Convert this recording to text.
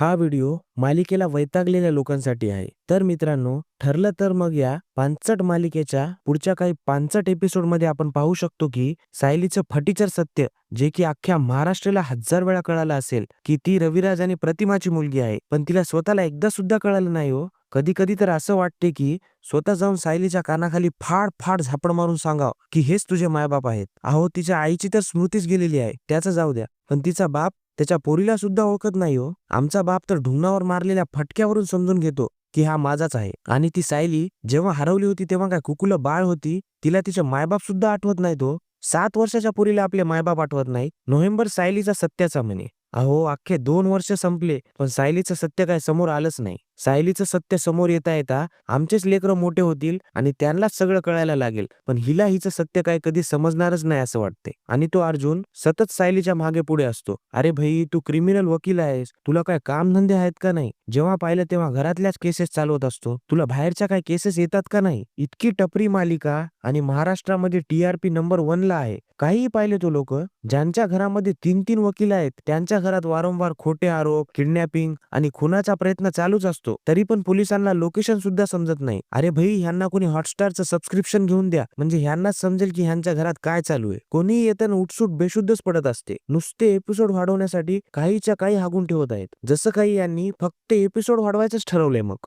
हा व्हिडिओ मालिकेला वैतागलेल्या लोकांसाठी आहे. तर मित्रांनो ठरलं तर मग या पानचट मालिकेच्या पुढच्या काही पानचट एपिसोडमध्ये आपण पाहू शकतो की सायलीचं फटीचर सत्य जे की अख्ख्या महाराष्ट्राला हजार वेळा कळालं असेल की ती रविराज आणि प्रतिमाची मुलगी आहे. पण तिला स्वतःला एकदा सुद्धा कळालं नाही हो. कधी कधी तर असं वाटते की स्वतः जाऊन सायलीच्या कानाखाली फाड फाड झापड मारून सांगाव की हेच तुझे मायबाप आहेत. अहो तिच्या आईची तर स्मृतीच गेलेली आहे. त्याचं जाऊ द्या. पण तिचा बाप त्याच्या पोरीला सुद्धा ओळखत नाही हो. आमचा बाप तर ढुंगणावर मारलेल्या फटक्यावरून समजून घेतो की हा माझाच आहे. आणि ती सायली जेव्हा हरवली होती तेव्हा काय कुकुलं बाळ होती? तिला तिचे मायबाप सुद्धा आठवत नाही तो हो. सात वर्षाच्या पोरीला आपले मायबाप आठवत नाही. नोव्हेंबर सायलीचा सत्याचा म्हणे. अहो अख्खे दोन वर्ष संपले पण सायलीचं सत्य काय समोर आलंच नाही. सायलीचं सत्य समोर येता येता आमचेच लेकरं मोठे होतील आणि त्यांनाच सगळं कळायला लागेल. पण हिला हिचं सत्य काय कधी समजणारच नाही असं वाटते आणि तो अर्जुन सतत सायलीच्या मागे पुढे असतो. अरे भाई तू क्रिमिनल वकील आहेस. तुला काय कामधंदे आहेत का नाही? जेव्हा पाहिलं तेव्हा घरातल्याच केसेस चालवत असतो. तुला बाहेरच्या काय केसेस येतात का नाही? इतकी टपरी मालिका आणि महाराष्ट्रामध्ये टीआरपी नंबर वन ला आहे. काहीही पाहिले तो लोक ज्यांच्या घरामध्ये तीन तीन वकील आहेत त्यांच्या घरात वारंवार खोटे आरोप किडनॅपिंग आणि खुनाचा प्रयत्न चालूच असतो. तरी पण पोलिसांना लोकेशन सुद्धा समजत नाही. अरे भाई ह्यांना कोणी हॉटस्टारचं सबस्क्रिप्शन घेऊन द्या. म्हणजे ह्यांनाच समजेल की ह्यांच्या घरात काय चालू आहे. कोणीही येताना उठसूट बेशुद्धच पडत असते. नुसते एपिसोड वाढवण्यासाठी काहीच्या काही हागून ठेवत आहेत. जसं काही यांनी फक्त एपिसोड वाढवायचंच ठरवलंय मग.